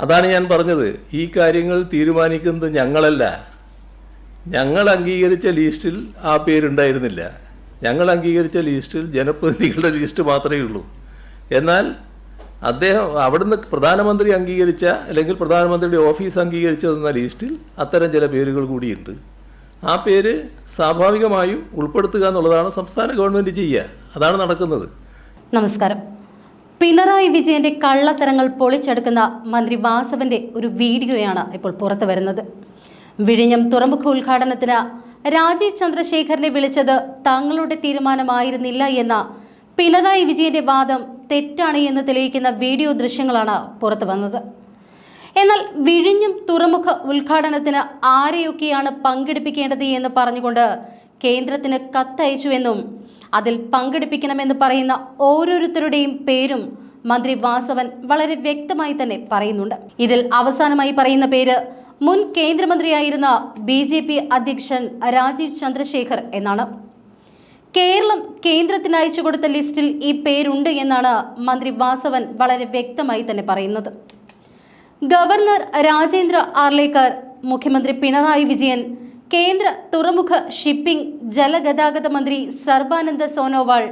അതാണ് ഞാൻ പറഞ്ഞത്. ഈ കാര്യങ്ങൾ തീരുമാനിക്കുന്നത് ഞങ്ങളല്ല. ഞങ്ങൾ അംഗീകരിച്ച ലിസ്റ്റിൽ ആ പേരുണ്ടായിരുന്നില്ല. ഞങ്ങൾ അംഗീകരിച്ച ലിസ്റ്റിൽ ജനപ്രതിനിധികളുടെ ലിസ്റ്റ് മാത്രമേ ഉള്ളൂ. എന്നാൽ അദ്ദേഹം അവിടുന്ന് പ്രധാനമന്ത്രി അംഗീകരിച്ച അല്ലെങ്കിൽ പ്രധാനമന്ത്രിയുടെ ഓഫീസ് അംഗീകരിച്ചതെന്ന ലിസ്റ്റിൽ അത്തരം ചില പേരുകൾ കൂടിയുണ്ട്. ആ പേര് സ്വാഭാവികമായും ഉൾപ്പെടുത്തുക എന്നുള്ളതാണ് സംസ്ഥാന ഗവൺമെന്റ് ചെയ്യുക. അതാണ് നടക്കുന്നത്. നമസ്കാരം. പിണറായി വിജയന്റെ കള്ളത്തരങ്ങൾ പൊളിച്ചെടുക്കുന്ന മന്ത്രി വാസവന്റെ ഒരു വീഡിയോയാണ് ഇപ്പോൾ പുറത്തു വരുന്നത്. വിഴിഞ്ഞം തുറമുഖ ഉദ്ഘാടനത്തിന് രാജീവ് ചന്ദ്രശേഖരനെ വിളിച്ചത് തങ്ങളുടെ തീരുമാനമായിരുന്നില്ല എന്ന പിണറായി വിജയന്റെ വാദം തെറ്റാണ് എന്ന് തെളിയിക്കുന്ന വീഡിയോ ദൃശ്യങ്ങളാണ് പുറത്തു വന്നത്. എന്നാൽ വിഴിഞ്ഞം തുറമുഖ ഉദ്ഘാടനത്തിന് ആരെയൊക്കെയാണ് പങ്കെടുപ്പിക്കേണ്ടത് എന്ന് പറഞ്ഞുകൊണ്ട് കേന്ദ്രത്തിന് കത്തയച്ചുവെന്നും അതിൽ പങ്കെടുപ്പിക്കണമെന്ന് പറയുന്ന ഓരോരുത്തരുടെയും പേരും മന്ത്രി വാസവൻ വളരെ വ്യക്തമായി തന്നെ പറയുന്നുണ്ട്. ഇതിൽ അവസാനമായി പറയുന്ന പേര് മുൻ കേന്ദ്രമന്ത്രിയായിരുന്ന ബി ജെ പി അധ്യക്ഷൻ രാജീവ് ചന്ദ്രശേഖർ എന്നാണ്. കേരളം കേന്ദ്രത്തിന് അയച്ചു കൊടുത്ത ലിസ്റ്റിൽ ഈ പേരുണ്ട് എന്നാണ് മന്ത്രി വാസവൻ വളരെ വ്യക്തമായി തന്നെ പറയുന്നത്. ഗവർണർ രാജേന്ദ്ര ആർലേക്കർ മുഖ്യമന്ത്രി പിണറായി വിജയൻ കേന്ദ്ര തുറമുഖ ഷിപ്പിംഗ് ജലഗതാഗത മന്ത്രി സർബാനന്ദ സോനോവാൾ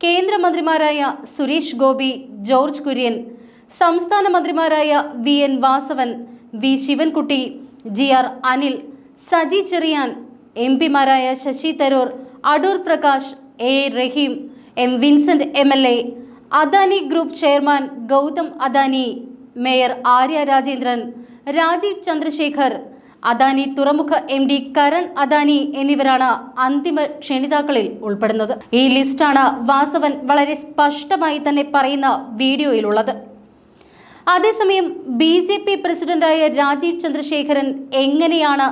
കേന്ദ്രമന്ത്രിമാരായ സുരേഷ് ഗോപി ജോർജ് കുര്യൻ സംസ്ഥാന മന്ത്രിമാരായ V N Vasavan V Sivankutty G R Anil Saji Cherian M പിമാരായ Shashi Tharoor Adoor Prakash A Rahim M Vincent M L A Adani group chairman Gautam Adani mayor Arya Rajendran Rajeev Chandrasekhar Adani തുറമുഖ M D Karan Adani എന്നിവരാണ് അന്തിമ ക്ഷണിതാക്കളിൽ ഉൾപ്പെടുന്നത്. ഈ ലിസ്റ്റാണ് വാസവൻ വളരെ സ്പഷ്ടമായി തന്നെ പറയുന്ന വീഡിയോയിലുള്ളത്. അതേസമയം ബി ജെ പി പ്രസിഡന്റായ രാജീവ് ചന്ദ്രശേഖരൻ എങ്ങനെയാണ്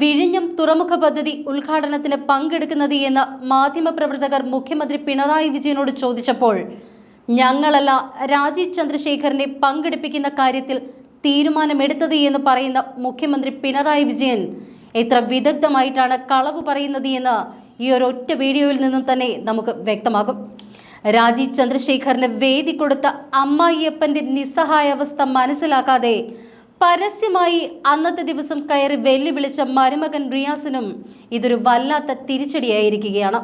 വിഴിഞ്ഞം തുറമുഖ പദ്ധതി ഉദ്ഘാടനത്തിന് പങ്കെടുക്കുന്നത് എന്ന് മാധ്യമപ്രവർത്തകർ മുഖ്യമന്ത്രി പിണറായി വിജയനോട് ചോദിച്ചപ്പോൾ ഞങ്ങളല്ല രാജീവ് ചന്ദ്രശേഖരനെ പങ്കെടുപ്പിക്കുന്ന കാര്യത്തിൽ തീരുമാനമെടുത്തത് എന്ന് പറയുന്ന മുഖ്യമന്ത്രി പിണറായി വിജയൻ എത്ര വിദഗ്ധമായിട്ടാണ് കളവ് പറയുന്നത് എന്ന് ഈ ഒരു ഒറ്റ വീഡിയോയിൽ നിന്നും തന്നെ നമുക്ക് വ്യക്തമാകും. രാജീവ് ചന്ദ്രശേഖറിന് വേദി കൊടുത്ത അമ്മായിയപ്പന്റെ നിസ്സഹായാവസ്ഥ മനസ്സിലാക്കാതെ പരസ്യമായി അന്നത്തെ ദിവസം കയറി വെല്ലുവിളിച്ച മരുമകൻ റിയാസിനും ഇതൊരു വല്ലാത്ത തിരിച്ചടിയായിരിക്കുകയാണ്.